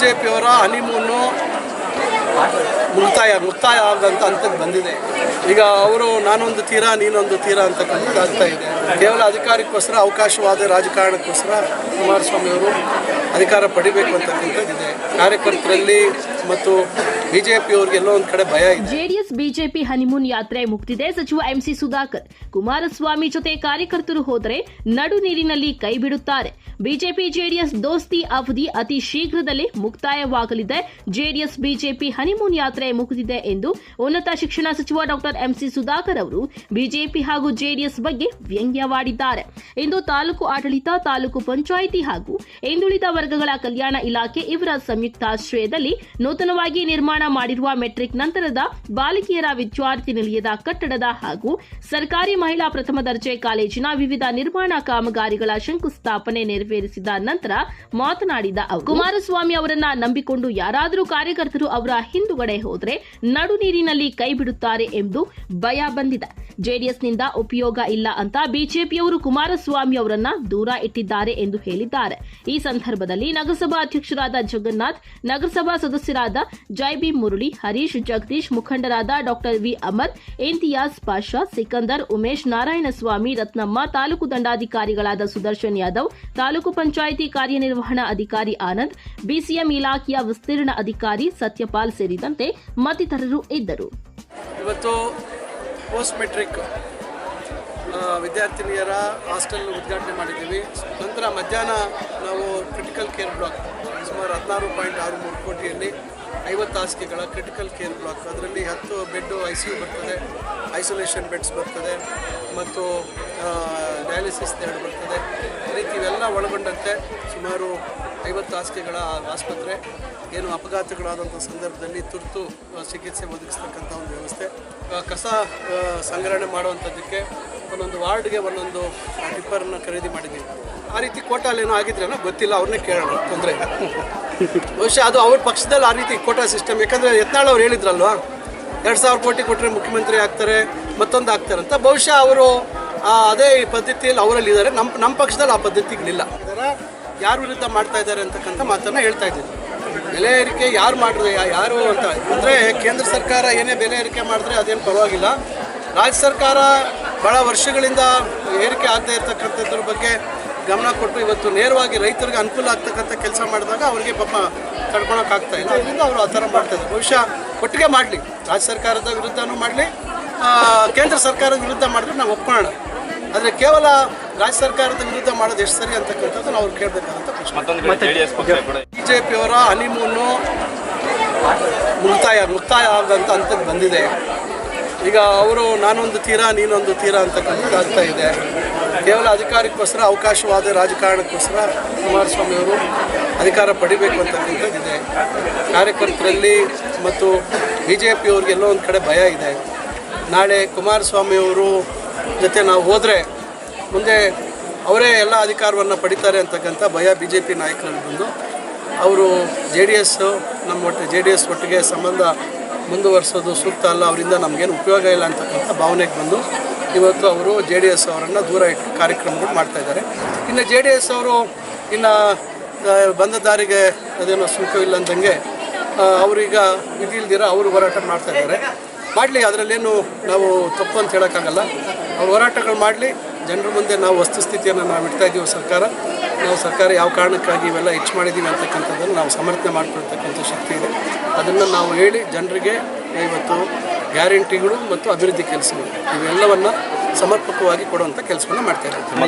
J ಪಿಯವರ honeymoon ಮುಕ್ತಾಯ ಮುಕ್ತಾಯ ಆಗಂತ ಹಂತಕ್ಕೆ ಬಂದಿದೆ. ಈಗ ಅವರು, ನಾನೊಂದು ತೀರಾ, ನೀನೊಂದು ತೀರಾ ಅಂತಕ್ಕಂಥದ್ದು ಆಗ್ತಾ ಇದೆ. ಕೇವಲ ಅಧಿಕಾರಕ್ಕೋಸ್ಕರ, ಅವಕಾಶವಾದ ರಾಜಕಾರಣಕ್ಕೋಸ್ಕರ ಕುಮಾರಸ್ವಾಮಿಯವರು ಅಧಿಕಾರ ಪಡಿಬೇಕು ಅಂತಕ್ಕಂಥದ್ದಿದೆ. ಕಾರ್ಯಕರ್ತರಲ್ಲಿ ಮತ್ತು ಬಿ ಜೆ ಪಿಯವ್ರಿಗೆ ಎಲ್ಲೋ ಒಂದು ಕಡೆ ಭಯ ಜೆಡಿಎಸ್, ಬಿಜೆಪಿ ಹನಿಮೂನ್ ಯಾತ್ರೆ ಮುಗ್ದಿದೆ. ಸಚಿವ ಎಂಸಿ ಸುಧಾಕರ್, ಕುಮಾರಸ್ವಾಮಿ ಜೊತೆ ಕಾರ್ಯಕರ್ತರು ಹೋದರೆ ನಡು ನೀರಿನಲ್ಲಿ ಕೈ ಬಿಡುತ್ತಾರೆ. ಬಿಜೆಪಿ, ಜೆಡಿಎಸ್ ದೋಸ್ತಿ ಅವಧಿ ಅತಿ ಶೀಘ್ರದಲ್ಲೇ ಮುಕ್ತಾಯವಾಗಲಿದೆ. ಜೆಡಿಎಸ್, ಬಿಜೆಪಿ ಹನಿಮೂನ್ ಯಾತ್ರೆ ಮುಗಿದಿದೆ ಎಂದು ಉನ್ನತ ಶಿಕ್ಷಣ ಸಚಿವ ಡಾಕ್ಟರ್ ಎಂಸಿ ಸುಧಾಕರ್ ಅವರು ಬಿಜೆಪಿ ಹಾಗೂ ಜೆಡಿಎಸ್ ಬಗ್ಗೆ ವ್ಯಂಗ್ಯವಾಡಿದ್ದಾರೆ. ಇಂದು ತಾಲೂಕು ಆಡಳಿತ, ತಾಲೂಕು ಪಂಚಾಯಿತಿ ಹಾಗೂ ಹಿಂದುಳಿದ ವರ್ಗಗಳ ಕಲ್ಯಾಣ ಇಲಾಖೆ ಇವರ ಸಂಯುಕ್ತಾಶ್ರಯದಲ್ಲಿ ನೂತನವಾಗಿ ನಿರ್ಮಾಣ ಮಾಡಿರುವ ಮೆಟ್ರಿಕ್ ನಂತರದ ಬಾಲಕಿಯರ ವಿದ್ಯಾರ್ಥಿ ನಿಲಯದ ಕಟ್ಟಡದ ಹಾಗೂ ಸರ್ಕಾರಿ ಮಹಿಳಾ ಪ್ರಥಮ ದರ್ಜೆ ಕಾಲೇಜಿನ ವಿವಿಧ ನಿರ್ಮಾಣ ಕಾಮಗಾರಿಗಳ ಶಂಕುಸ್ಥಾಪನೆ ನೆರವೇರಿಸಿದ ನಂತರ ಮಾತನಾಡಿದ ಅವರು, ಕುಮಾರಸ್ವಾಮಿ ಅವರನ್ನ ನಂಬಿಕೊಂಡು ಯಾರಾದರೂ ಕಾರ್ಯಕರ್ತರು ಅವರ ಹಿಂದುಗಡೆ ಹೋದರೆ ನಡು ನೀರಿನಲ್ಲಿ ಕೈ ಬಿಡುತ್ತಾರೆ ಎಂದು ಭಯ ಬಂದಿದೆ. ಜೆಡಿಎಸ್ನಿಂದ ಉಪಯೋಗ ಇಲ್ಲ ಅಂತ ಬಿಜೆಪಿಯವರು ಕುಮಾರಸ್ವಾಮಿ ಅವರನ್ನ ದೂರ ಇಟ್ಟಿದ್ದಾರೆ ಎಂದು ಹೇಳಿದ್ದಾರೆ. ಈ ಸಂದರ್ಭದಲ್ಲಿ ನಗರಸಭಾ ಅಧ್ಯಕ್ಷರಾದ ಜಗನ್ನಾಥ್, ನಗರಸಭಾ ಸದಸ್ಯರಾದ ಜೈಬಿ ಮುರಳಿ, ಹರೀಶ್ ಜಗದೀಶ್ ಮುಖಂಡರಾದ ಡಾಕ್ಟರ್ ವಿ ಅಮರ್ ಇಂತಿಯಾಜ್ ಪಾಷಾ, ಸಿಕಂದರ್, ಉಮೇಶ್ ನಾರಾಯಣಸ್ವಾಮಿ, ರತ್ನಮ್ಮ, ತಾಲೂಕು ದಂಡಾಧಿಕಾರಿಗಳಾದ ಸುದರ್ಶನ್ ಯಾದವ್, ತಾಲೂಕು ಪಂಚಾಯಿತಿ ಕಾರ್ಯನಿರ್ವಹಣಾ ಅಧಿಕಾರಿ ಆನಂದ್, ಬಿಸಿಎಂ ಇಲಾಖೆಯ ವಿಸ್ತೀರ್ಣ ಅಧಿಕಾರಿ ಸತ್ಯಪಾಲ್ ಸೇರಿದಂತೆ ಮತ್ತಿತರರು ಇದ್ದರು. ಇವತ್ತು ಪೋಸ್ಟ್ ಮೆಟ್ರಿಕ್ ವಿದ್ಯಾರ್ಥಿನಿಯರ ಹಾಸ್ಟೆಲ್ ಉದ್ಘಾಟನೆ ಮಾಡಿದ್ದೀವಿ. ನಂತರ ಮಧ್ಯಾಹ್ನ ನಾವು ಕ್ರಿಟಿಕಲ್ ಕೇರ್ ಬ್ಲಾಕ್, ಸುಮಾರು ಹದಿನಾರು ಪಾಯಿಂಟ್ ಆರು ಮೂರು ಕೋಟಿಯಲ್ಲಿ ಐವತ್ತು ಹಾಸಿಗೆಗಳ ಕ್ರಿಟಿಕಲ್ ಕೇರ್ ಬ್ಲಾಕ್ ಅದರಲ್ಲಿ ಹತ್ತು ಬೆಡ್ಡು ಐ ಸಿ ಯು ಬರ್ತದೆ ಐಸೋಲೇಷನ್ ಬೆಡ್ಸ್ ಬರ್ತದೆ, ಮತ್ತು ಡಯಾಲಿಸಿಸ್ ಎರಡು ಬರ್ತದೆ. ಈ ರೀತಿ ಇವೆಲ್ಲ ಒಳಗೊಂಡಂತೆ ಸುಮಾರು ಐವತ್ತು ಹಾಸಿಗೆಗಳ ಆಸ್ಪತ್ರೆ ಏನು ಅಪಘಾತಗಳಾದಂಥ ಸಂದರ್ಭದಲ್ಲಿ ತುರ್ತು ಚಿಕಿತ್ಸೆ ಒದಗಿಸ್ತಕ್ಕಂಥ ಒಂದು ವ್ಯವಸ್ಥೆ. ಕಸ ಸಂಗ್ರಹಣೆ ಮಾಡುವಂಥದ್ದಕ್ಕೆ ಒಂದೊಂದು ವಾರ್ಡ್ಗೆ ಒಂದೊಂದು ಟಿಪ್ಪರನ್ನು ಖರೀದಿ ಮಾಡಿದ್ದೀವಿ. ಆ ರೀತಿ ಕೋಟಾಲೇನೋ ಆಗಿದ್ರೇನೋ ಗೊತ್ತಿಲ್ಲ, ಅವ್ರನ್ನೇ ಕೇಳೋಣ, ತೊಂದರೆ ಬಹುಶಃ ಅದು ಅವ್ರ ಪಕ್ಷದಲ್ಲಿ ಆ ರೀತಿ ಕೋಟಾ ಸಿಸ್ಟಮ್. ಯಾಕಂದರೆ ಯತ್ನಾಳ್ ಅವ್ರು ಹೇಳಿದ್ರಲ್ವಾ, ಎರಡು ಸಾವಿರ ಕೋಟಿ ಕೊಟ್ಟರೆ ಮುಖ್ಯಮಂತ್ರಿ ಆಗ್ತಾರೆ, ಮತ್ತೊಂದು ಆಗ್ತಾರೆ ಅಂತ. ಬಹುಶಃ ಅವರು ಅದೇ ಪದ್ಧತಿಯಲ್ಲಿ ಅವರಲ್ಲಿ ಇದ್ದಾರೆ. ನಮ್ಮ ನಮ್ಮ ಪಕ್ಷದಲ್ಲಿ ಆ ಪದ್ಧತಿಗಳಿಲ್ಲ. ಅದರ ಯಾರ ವಿರುದ್ಧ ಮಾಡ್ತಾ ಇದ್ದಾರೆ ಅಂತಕ್ಕಂಥ ಮಾತನ್ನು ಹೇಳ್ತಾ ಇದ್ದೀನಿ. ಬೆಲೆ ಏರಿಕೆ ಯಾರು ಮಾಡಿದ್ರೆ ಯಾರು ಅಂತ. ಅಂದರೆ ಕೇಂದ್ರ ಸರ್ಕಾರ ಏನೇ ಬೆಲೆ ಏರಿಕೆ ಮಾಡಿದ್ರೆ ಅದೇನು ಪರವಾಗಿಲ್ಲ. ರಾಜ್ಯ ಸರ್ಕಾರ ಭಾಳ ವರ್ಷಗಳಿಂದ ಏರಿಕೆ ಆಗದೆ ಇರತಕ್ಕಂಥದ್ರ ಬಗ್ಗೆ ಗಮನ ಕೊಟ್ಟು ಇವತ್ತು ನೇರವಾಗಿ ರೈತರಿಗೆ ಅನುಕೂಲ ಆಗ್ತಕ್ಕಂಥ ಕೆಲಸ ಮಾಡಿದಾಗ ಅವರಿಗೆ ಪಾಪ ತಡ್ಕೊಳಕ್ಕಾಗ್ತಾ ಇಲ್ಲ. ಅದರಿಂದ ಅವರು ಆ ಥರ ಮಾಡ್ತಾ ಇದ್ದಾರೆ. ಬಹುಶಃ ಒಟ್ಟಿಗೆ ಮಾಡಲಿ. ರಾಜ್ಯ ಸರ್ಕಾರದ ವಿರುದ್ಧನೂ ಮಾಡಲಿ. ಕೇಂದ್ರ ಸರ್ಕಾರದ ವಿರುದ್ಧ ಮಾಡಿದ್ರೆ ನಾವು ಒಪ್ಕೊಳ್ಳೋಣ. ಆದರೆ ಕೇವಲ ರಾಜ್ಯ ಸರ್ಕಾರದ ವಿರುದ್ಧ ಮಾಡೋದು ಎಷ್ಟು ಸರಿ ಅಂತಕ್ಕಂಥದ್ದು ನಾವು ಅವ್ರು ಕೇಳಬೇಕಾದಂಥ ಪ್ರಶ್ನೆ. ಬಿ ಜೆ ಪಿಯವರ ಹನಿಮೂನು ಮುಕ್ತಾಯ ಮುಕ್ತಾಯ ಆಗಂತ ಅಂತ ಬಂದಿದೆ. ಈಗ ಅವರು, ನಾನೊಂದು ತೀರಾ, ನೀನೊಂದು ತೀರಾ ಅಂತಕ್ಕಂಥದ್ದು ಆಗ್ತಾ ಇದೆ. ಕೇವಲ ಅಧಿಕಾರಕ್ಕೋಸ್ಕರ, ಅವಕಾಶವಾದ ರಾಜಕಾರಣಕ್ಕೋಸ್ಕರ ಕುಮಾರಸ್ವಾಮಿ ಅವರು ಅಧಿಕಾರ ಪಡಿಬೇಕು ಅಂತಕ್ಕಂಥದ್ದಿದೆ ಕಾರ್ಯಕರ್ತರಲ್ಲಿ ಮತ್ತು ಬಿ ಜೆ ಪಿಯವ್ರಿಗೆ ಎಲ್ಲೋ ಒಂದು ಕಡೆ ಭಯ ಇದೆ. ನಾಳೆ ಕುಮಾರಸ್ವಾಮಿ ಅವರು ಜೊತೆ ನಾವು ಹೋದರೆ, ಮುಂದೆ ಅವರೇ ಎಲ್ಲ ಅಧಿಕಾರವನ್ನು ಪಡಿತಾರೆ ಅಂತಕ್ಕಂಥ ಭಯ ಬಿ ಜೆ ಪಿ ನಾಯಕರಲ್ಲಿ ಬಂದು, ಅವರು ಜೆ ಡಿ ಎಸ್ಸು ನಮ್ಮ ಒಟ್ಟು ಜೆ ಡಿ ಎಸ್ ಒಟ್ಟಿಗೆ ಸಂಬಂಧ ಮುಂದುವರಿಸೋದು ಸೂಕ್ತ ಅಲ್ಲ ಅವರಿಂದ ನಮಗೇನು ಉಪಯೋಗ ಇಲ್ಲ ಅಂತಕ್ಕಂಥ ಭಾವನೆಗೆ ಬಂದು ಇವತ್ತು ಅವರು ಜೆ ಡಿ ಎಸ್ ಅವರನ್ನು ದೂರ ಇಟ್ಟು ಕಾರ್ಯಕ್ರಮಗಳು ಮಾಡ್ತಾ ಇದ್ದಾರೆ. ಇನ್ನು ಜೆ ಡಿ ಎಸ್ ಅವರು ಇನ್ನು ಬಂದ ದಾರಿಗೆ ಅದೇನೋ ಸುಂಕವಿಲ್ಲ ಅಂದಂಗೆ ಆ, ಅವರೀಗ ವಿಧಿಲ್ದಿರ ಅವರು ಹೋರಾಟ ಮಾಡ್ತಾ ಇದ್ದಾರೆ. ಮಾಡಲಿ ಅದರಲ್ಲೇನು ನಾವು ತಪ್ಪು ಅಂತ ಹೇಳೋಕ್ಕಾಗಲ್ಲ. ಅವ್ರು ಹೋರಾಟಗಳು ಮಾಡಲಿ ಜನರ ಮುಂದೆ ನಾವು ವಸ್ತುಸ್ಥಿತಿಯನ್ನು ನಾವು ಇಡ್ತಾ ಇದ್ದೀವಿ ಸರ್ಕಾರ. ನಾವು ಸರ್ಕಾರ ಯಾವ ಕಾರಣಕ್ಕಾಗಿ ಇವೆಲ್ಲ ಹೆಚ್ಚು ಮಾಡಿದ್ದೀವಿ ಅಂತಕ್ಕಂಥದ್ದನ್ನು ನಾವು ಸಮರ್ಥನೆ ಮಾಡಿಕೊಳ್ತಕ್ಕಂಥ ಶಕ್ತಿ ಇದೆ. ಅದನ್ನು ನಾವು ಹೇಳಿ ಜನರಿಗೆ ಇವತ್ತು ಗ್ಯಾರಂಟಿಗಳು ಮತ್ತು ಅಭಿವೃದ್ಧಿ ಕೆಲಸಗಳು ಇವೆಲ್ಲವನ್ನು ಸಮರ್ಪಕವಾಗಿ ಕೊಡುವಂಥ ಕೆಲಸವನ್ನು ಮಾಡ್ತಾ ಇದ್ದೀವಿ.